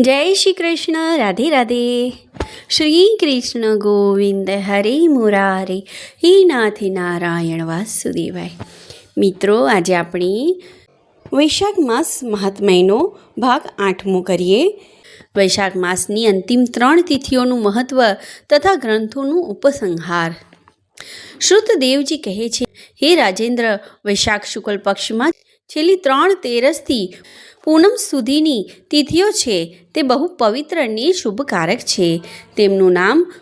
જય શ્રી કૃષ્ણ, રાધે રાધે. શ્રી કૃષ્ણ ગોવિંદ હરે મુરારે, હે નાથ નારાયણ વાસુદેવાય. મિત્રો, આજે આપણે વૈશાખ માસ મહાત્મયનો ભાગ આઠમો કરીએ. વૈશાખ માસની અંતિમ ત્રણ તિથિઓનું મહત્ત્વ તથા ગ્રંથોનું ઉપસંહાર. શ્રુતદેવજી કહે છે, હે રાજેન્દ્ર, વૈશાખ શુક્લ પક્ષમાં છેલ્લી ત્રણ તેરસથી પૂનમ સુધીની તિથિઓ છે, તે બહુ પવિત્ર અને શુભકારક છે. તેમનું નામ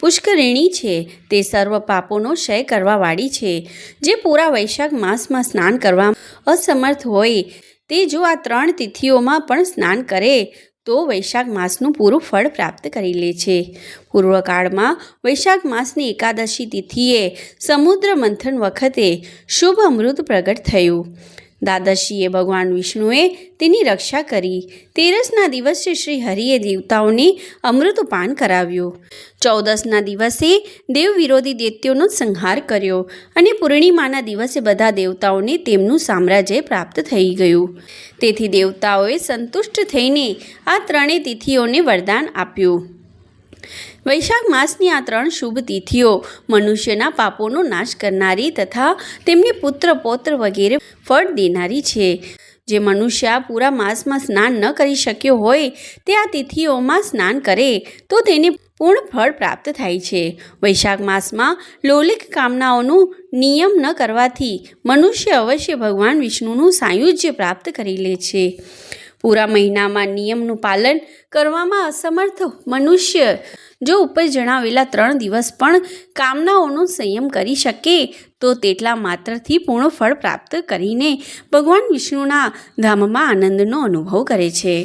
પુષ્કરિણી છે, તે સર્વ પાપોનો ક્ષય કરવાવાળી છે. જે પૂરા વૈશાખ માસમાં સ્નાન કરવા અસમર્થ હોય, તે જો આ ત્રણ તિથિઓમાં પણ સ્નાન કરે, તો વૈશાખ માસનું પૂરું ફળ પ્રાપ્ત કરી લે છે. પૂર્વકાળમાં વૈશાખ માસની એકાદશી તિથિએ સમુદ્ર મંથન વખતે શુભ અમૃત પ્રગટ થયું. દ્વાદશીએ ભગવાન વિષ્ણુએ તેની રક્ષા કરી. તેરસના દિવસે શ્રી હરિએ દેવતાઓને અમૃતપાન કરાવ્યું. ચૌદસના દિવસે દેવ વિરોધી દૈત્યોનો સંહાર કર્યો અને પૂર્ણિમાના દિવસે બધા દેવતાઓને તેમનું સામ્રાજ્ય પ્રાપ્ત થઈ ગયું. તેથી દેવતાઓએ સંતુષ્ટ થઈને આ ત્રણેય તિથિઓને વરદાન આપ્યું. વૈશાખ માસની આ ત્રણ શુભ તિથિઓ મનુષ્યના પાપોનો નાશ કરનારી તથા તેમને પુત્ર પૌત્ર વગેરે ફળ દેનારી છે. જે મનુષ્ય પૂરા માસમાં સ્નાન ન કરી શક્યો હોય તે આ તિથિઓમાં સ્નાન કરે તો તેને પૂર્ણ ફળ પ્રાપ્ત થાય છે. વૈશાખ માસમાં લૌલિક કામનાઓનું નિયમ ન કરવાથી મનુષ્ય અવશ્ય ભગવાન વિષ્ણુનું સાયુજ્ય પ્રાપ્ત કરી લે છે. પૂરા મહિનામાં નિયમનું પાલન કરવામાં અસમર્થ મનુષ્ય. જો ઉપર જણાવેલા ત્રણ દિવસ પણ કામનાઓનો સંયમ કરી શકે, તો તેટલા માત્રથી પૂર્ણ ફળ પ્રાપ્ત કરીને ભગવાન વિષ્ણુના ધામમાં આનંદનો અનુભવ કરે છે.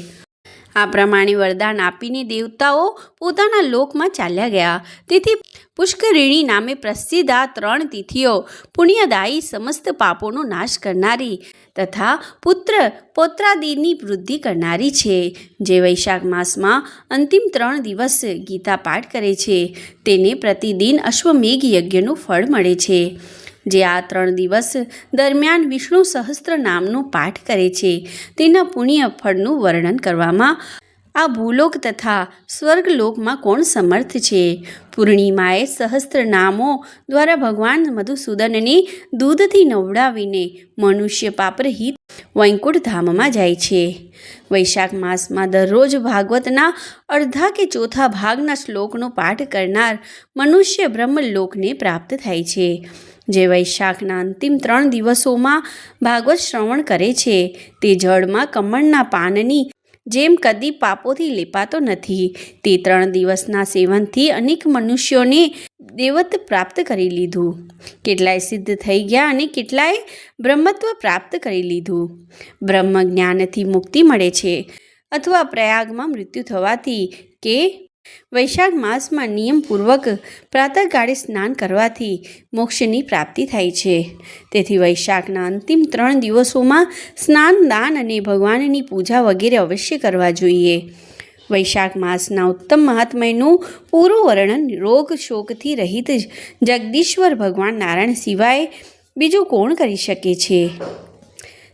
આ પ્રમાણે વરદાન આપીને દેવતાઓ પોતાના લોકમાં ચાલ્યા ગયા. તેથી પુષ્કરિણી નામે પ્રસિદ્ધ આ ત્રણ તિથિઓ પુણ્યદાયી સમસ્ત પાપોનો નાશ કરનારી તથા પુત્ર પોત્રાદીની વૃદ્ધિ કરનારી છે. જે વૈશાખ માસમાં અંતિમ ત્રણ દિવસ ગીતા પાઠ કરે છે. તેને પ્રતિદિન અશ્વમેઘ યજ્ઞનું ફળ મળે છે. જે આ ત્રણ દિવસ દરમિયાન વિષ્ણુ સહસ્ત્ર નામનો પાઠ કરે છે. તેના પુણ્ય ફળનું વર્ણન કરવામાં આ ભૂલોક તથા સ્વર્ગલોકમાં કોણ સમર્થ છે? પૂર્ણિમાએ સહસ્ત્ર નામો દ્વારા ભગવાન મધુસૂદનને દૂધથી નવડાવીને મનુષ્ય પાપરહિત વૈકુંઠ ધામમાં જાય છે. વૈશાખ માસમાં દરરોજ ભાગવતના અડધા કે ચોથા ભાગના શ્લોકનો પાઠ કરનાર મનુષ્ય બ્રહ્મલોકને પ્રાપ્ત થાય છે. જે વૈશાખના અંતિમ ત્રણ દિવસોમાં ભાગવત શ્રવણ કરે છે. તે જળમાં કમળના પાનની જેમ કદી પાપોથી લેપાતો નથી. તે ત્રણ દિવસના સેવનથી અનેક મનુષ્યોને દેવત્વ પ્રાપ્ત કરી લીધું. કેટલાય સિદ્ધ થઈ ગયા અને કેટલાય બ્રહ્મત્વ પ્રાપ્ત કરી લીધું. બ્રહ્મ જ્ઞાનથી મુક્તિ મળે છે. અથવા પ્રયાગમાં મૃત્યુ થવાથી કે વૈશાખ માસમાં નિયમપૂર્વક પ્રાતઃકાળે સ્નાન કરવાથી મોક્ષની પ્રાપ્તિ થાય છે. તેથી વૈશાખના અંતિમ ત્રણ દિવસોમાં સ્નાન, દાન અને ભગવાનની પૂજા વગેરે અવશ્ય કરવા જોઈએ. વૈશાખ માસના ઉત્તમ મહાત્મયનું પૂરું વર્ણન રોગ શોકથી રહિત જગદીશ્વર ભગવાન નારાયણ સિવાય બીજું કોણ કરી શકે છે?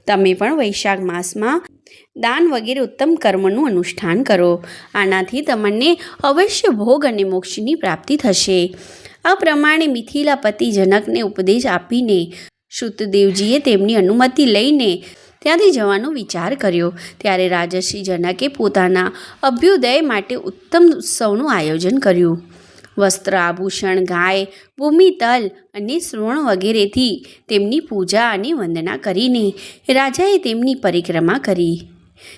તમે પણ વૈશાખ માસમાં દાન વગેરે ઉત્તમ કર્મનું અનુષ્ઠાન કરો. આનાથી તમને અવશ્ય ભોગ અને મોક્ષની પ્રાપ્તિ થશે. આ પ્રમાણે મિથિલાપતિ જનકને ઉપદેશ આપીને શુદ્ધદેવજીએ તેમની અનુમતિ લઈને ત્યાંથી જવાનો વિચાર કર્યો. ત્યારે રાજર્ષિ જનકે પોતાના અભ્યુદય માટે ઉત્તમ ઉત્સવનું આયોજન કર્યું. વસ્ત્ર આભૂષણ, ગાય, ભૂમિ, તલ અને શ્રવણ વગેરેથી તેમની પૂજા અને વંદના કરીને રાજાએ તેમની પરિક્રમા કરી.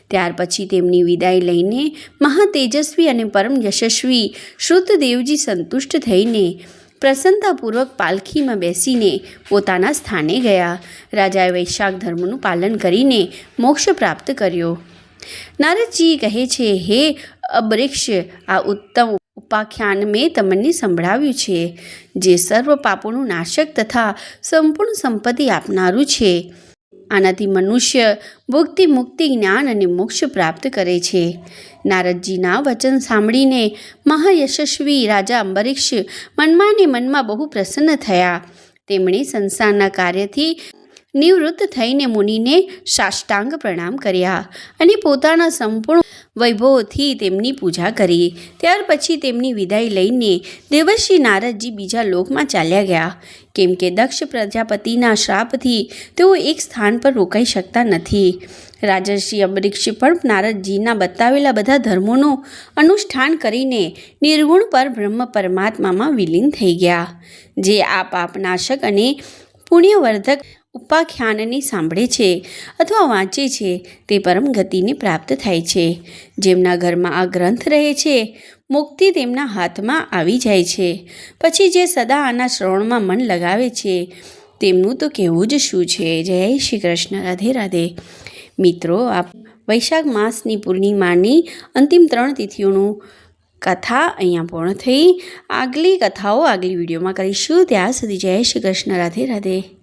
ત્યાર પછી તેમની વિદાય લઈને મહાતેજસ્વી અને પરમ યશસ્વી શ્રુતદેવજી સંતુષ્ટ થઈને પ્રસન્નતાપૂર્વક પાલખીમાં બેસીને પોતાના સ્થાને ગયા. રાજાએ વૈશાખ ધર્મનું પાલન કરીને મોક્ષ પ્રાપ્ત કર્યો. નારદજી કહે છે, હે અબરીક્ષ, આ ઉત્તમ ઉપાખ્યાન મેં તમને સંભળાવ્યું છે, જે સર્વ પાપોનું નાશક તથા સંપૂર્ણ સંપત્તિ આપનારું છે. આનાથી મનુષ્ય ભુક્તિ મુક્તિ, જ્ઞાન અને મોક્ષ પ્રાપ્ત કરે છે. નારદજીના વચન સાંભળીને મહાયશસ્વી રાજા અંબરીક્ષ મનમાં ને મનમાં બહુ પ્રસન્ન થયા. તેમણે સંસારના કાર્યથી નિવૃત્ત થઈને મુનિને સાષ્ટાંગ પ્રણામ કર્યા અને પોતાના સંપૂર્ણ વૈભવથી તેમની પૂજા કરી. ત્યાર પછી તેમની વિદાય લઈને દેવશ્રી નારદજી બીજા લોકમાં ચાલ્યા ગયા. કેમ કે દક્ષ પ્રજાપતિના શ્રાપથી તેઓ એક સ્થાન પર રોકાઈ શકતા નથી. રાજર્ષિ અંબરીક્ષ પણ નારદજીના બતાવેલા બધા ધર્મોનું અનુષ્ઠાન કરીને નિર્ગુણ પર બ્રહ્મ પરમાત્મામાં વિલીન થઈ ગયા. જે આ પાપનાશક અને પુણ્યવર્ધક ઉપાખ્યાનને સાંભળે છે અથવા વાંચે છે, તે પરમ ગતિને પ્રાપ્ત થાય છે. જેમના ઘરમાં આ ગ્રંથ રહે છે, મુક્તિ તેમના હાથમાં આવી જાય છે. પછી જે સદા આના શ્રવણમાં મન લગાવે છે, તેમનું તો કહેવું જ શું છે? જય શ્રી કૃષ્ણ. રાધે રાધે. મિત્રો આ વૈશાખ માસની પૂર્ણિમાની અંતિમ ત્રણ તિથિઓનું કથા અહીંયા પૂર્ણ થઈ. આગલી કથાઓ આગલી વિડીયોમાં કરીશું. ત્યાં સુધી જય શ્રી કૃષ્ણ. રાધે રાધે.